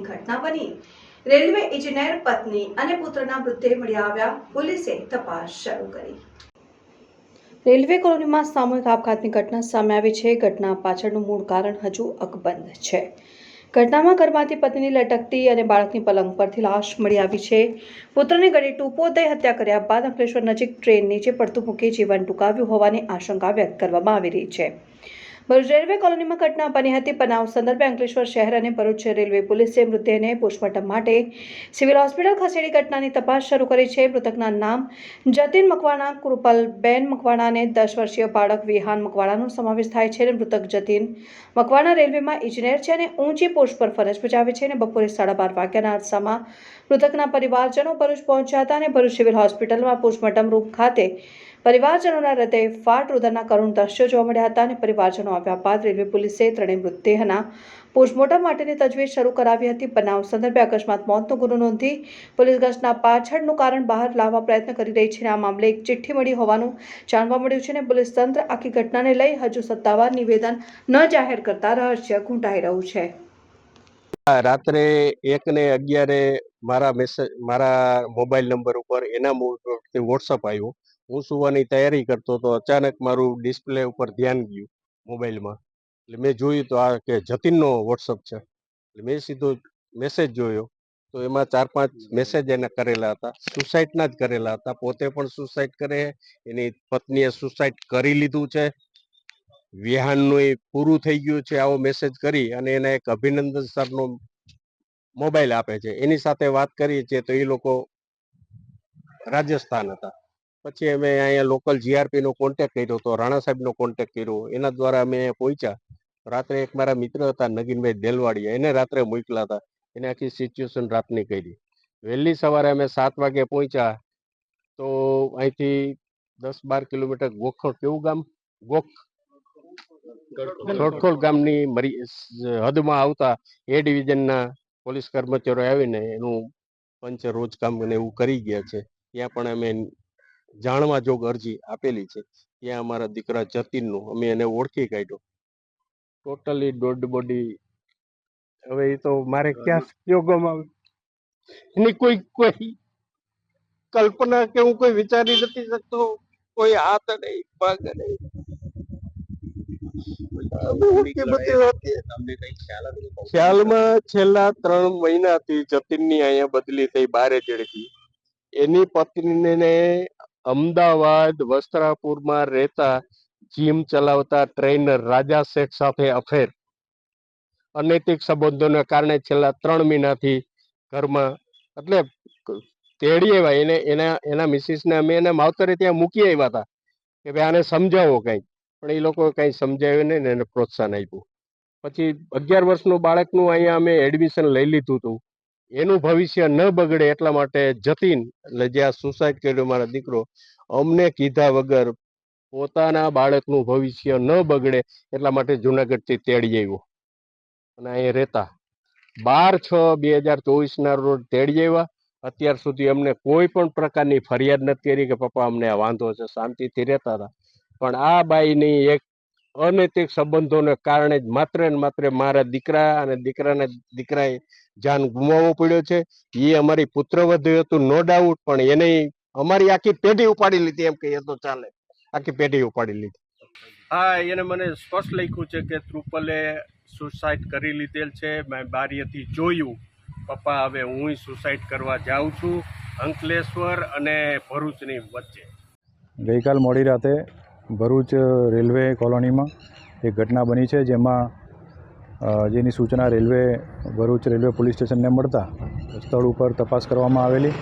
ઘટના બની. રેલવે પત્ની અને પુત્રના પોલીસે તપાસ કોલોનીમાં સામૂહિક આપઘાતની ઘટના સામે આવી છે. ઘટના પાછળનું મૂળ કારણ હજુ અકબંધ છે. ઘટનામાં ઘરમાંથી પત્ની લટકતી અને બાળકની પલંગ પરથી લાશ મળી આવી છે. પુત્રની ગળે ટૂંપો દઈ હત્યા કર્યા બાદ અંકલેશ્વર નજીક ટ્રેન નીચે પડતું મૂકી જીવન ટૂંકાવ્યું હોવાની આશંકા વ્યક્ત કરવામાં આવી રહી છે. ભરૂચ રેલવે કોલોનીમાં ઘટના બની હતી. બનાવ સંદર્ભે અંકલેશ્વર શહેર અને ભરૂચ રેલવે પોલીસે મૃતદેહને પોસ્ટમોર્ટમ માટે સિવિલ હોસ્પિટલ ખસેડી ઘટનાની તપાસ શરૂ કરી છે. મૃતકના નામ જતીન મકવાણા, કૃપલબેન મકવાણા અને દસ વર્ષીય બાળક વિહાન મકવાણાનો સમાવેશ થાય છે અને મૃતક જતીન મકવાણા રેલવેમાં ઇજનેર છે અને ઊંચી પોસ્ટ પર ફરજ બજાવે છે અને બપોરે સાડા બાર વાગ્યાના અરસામાં મૃતકના પરિવારજનો ભરૂચ પહોંચ્યા હતા અને ભરૂચ સિવિલ હોસ્પિટલમાં પોસ્ટમોર્ટમ રૂમ ખાતે પરિવારજનોના હૃદય ફાટ રુદનના કરુણ દ્રશ્યો જોવા મળ્યા હતા અને પરિવારજનો આવ્યા બાદ રેલવે પોલીસે ત્રણેય મૃતદેહના પોસ્ટમોર્ટમ માટેની તજવીજ શરૂ કરાવી હતી. બનાવ સંદર્ભે અકસ્માત મોતનો ગુનો નોંધી પોલીસ ઘટના પાછળનું કારણ બહાર લાવવા પ્રયત્ન કરી રહી છે આ મામલે એક ચિઠ્ઠી મળી હોવાનું જાણવા મળ્યું છે અને પોલીસ તંત્ર આખી ઘટનાને લઈ હજુ સત્તાવાર નિવેદન ન જાહેર કરતા રહસ્ય ઘૂંટાઈ રહ્યું છે. રાત્રે એક ને અગિયારે મારા મેસેજ, મારા મોબાઈલ નંબર ઉપર એના વોટ્સઅપ આવ્યો. હું સુવાની તૈયારી કરતો તો અચાનક મારું ડિસ્પ્લે ઉપર ધ્યાન ગયું મોબાઈલમાં. એટલે મેં જોયું તો આ કે જતીનનો વોટ્સઅપ છે. એટલે મેં સીધો મેસેજ જોયો. તો એમાં ચાર પાંચ મેસેજ એને કરેલા હતા. સુસાઇડના જ કરેલા હતા. પોતે પણ સુસાઇડ કરે. એની પત્નીએ સુસાઇડ કરી લીધું છે. વિહાનનું એ પૂરું થઈ ગયું છે આવો મેસેજ કરી અને એને એક અભિનંદન સરનો મોબાઈલ આપે છે. એની સાથે વાત કરીએ છીએ તો એ લોકો રાજસ્થાન હતા. પછી અમે અહીંયા લોકલ જીઆરપી નો કોન્ટેક્ટ કર્યો હતો રાણા સાહેબ નો કોન્ટેક્ટ કર્યો. એના દ્વારા અમે પહોંચ્યા. રાત્રે એક મારા મિત્ર હતા નગીનભાઈ દેલવાડીયા. એને રાત્રે મોકલા હતા. એને આખી સિચ્યુએશન રાતની કરી. વહેલી સવારે અમે સાત વાગે પહોંચ્યા તો અહીંથી દસ બાર કિલોમીટર ગોખળ કેવું ગામ? ગોખ. ખોડખોલ ગામની મરી હદમાં આવતા એ ડિવિઝનના પોલીસ કર્મચારીઓ આવીને એનું પંચ રોજ કામ અને એવું કરી ગયા છે. ત્યાં પણ અમે જાણવા જોગ અરજી આપેલી છે. ત્યાં અમારા દીકરા જતીનનું અમે એને ઓળખી કાઢ્યો. ટોટલી ડોડ બોડી હવે એ તો મારે ક્યાં કયો એની કોઈ કોઈ કલ્પના કે હું કોઈ વિચારી નથી શકતો. કોઈ હાથ નહીં પગ નહીં. ખ્યાલમાં છેલ્લા ત્રણ મહિનાથી જતીનની અહીંયા બદલી થઈ બારે ચડકી એની પત્નીને અમદાવાદ વસ્ત્રાપુરમાં રહેતા જીમ ચલાવતા ટ્રેનર રાજા શેખ સાથે અફેર અનૈતિક સંબંધોને કારણે છેલ્લા ત્રણ મહિનાથી ઘરમાં, એટલે તેડી આવ્યા. એને, એના એના મિસિસને અમે એને માવતરે ત્યાં મૂકી આવ્યા હતા કે ભાઈ આને સમજાવો કંઈક પણ એ લોકો કંઈ સમજાવ્યું નહીં ને એને પ્રોત્સાહન આપ્યું. પછી અગિયાર વર્ષનું બાળકનું અહીંયા અમે એડમિશન લઈ લીધું હતું. એનું ભવિષ્ય ન બગડે એટલા માટે જતીન, એટલે જે આ સુસાઇડ કર્યો મારા દીકરો, અમને કીધા વગર પોતાના બાળકનું ભવિષ્ય ન બગડે એટલા માટે જુનાગઢથી તેડી આવ્યો. અને અહીંયા રહેતા. બાર છ બે હજાર ચોવીસના રોજ તેડી આવ્યા. અત્યાર સુધી અમને કોઈ પણ પ્રકારની ફરિયાદ નથી કરી કે, પપ્પા, અમને આ વાંધો છે, શાંતિથી રહેતા હતા. પણ આ બાઈની એક અનૈતિક સંબંધોને કારણે જ માત્ર ને માત્ર મારા દીકરા અને દીકરાના દીકરાએ જાન ગુમાવવો પડ્યો છે. એ અમારી પુત્રવધુ હતું નો ડાઉટ પણ એને અમારી આખી પેઢી ઉપાડી લીધી એમ કહીએ તો ચાલે. આખી પેઢી ઉપાડી લીધી. હા એને મને સ્પષ્ટ લખ્યું છે કે ત્રુપલે સુસાઇડ કરી લીધેલ છે. મેં બારીએથી જોયું પપ્પા હવે હું સુસાઇડ કરવા જાઉં છું અંકલેશ્વર અને ભરૂચની વચ્ચે. ગઈકાલ મોડી રાતે ભરૂચ રેલવે કોલોનીમાં એક ઘટના બની છે જેમાં જેની સૂચના રેલવે, ભરૂચ રેલવે પોલીસ સ્ટેશનને મળતા સ્થળ ઉપર તપાસ કરવામાં આવેલી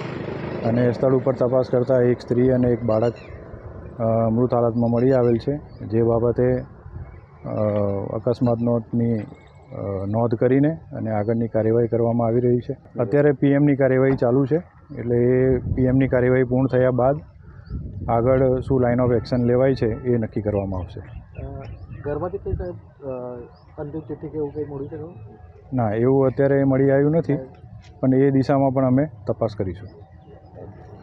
અને સ્થળ ઉપર તપાસ કરતાં એક સ્ત્રી અને એક બાળક મૃત હાલતમાં મળી આવેલ છે. જે બાબતે અકસ્માત નોંધની નોંધ કરીને અને આગળની કાર્યવાહી કરવામાં આવી રહી છે. અત્યારે પીએમની કાર્યવાહી ચાલુ છે. એટલે એ પીએમની કાર્યવાહી પૂર્ણ થયા બાદ આગળ શું લાઇન ઓફ એક્શન લેવાય છે એ નક્કી કરવામાં આવશે. ઘરમાંથી કંઈ સાહેબ અંતિમ ચિઠ્ઠી કે એવું કંઈ મળ્યું છે ના એવું અત્યારે મળી આવ્યું નથી પણ એ દિશામાં પણ અમે તપાસ કરીશું.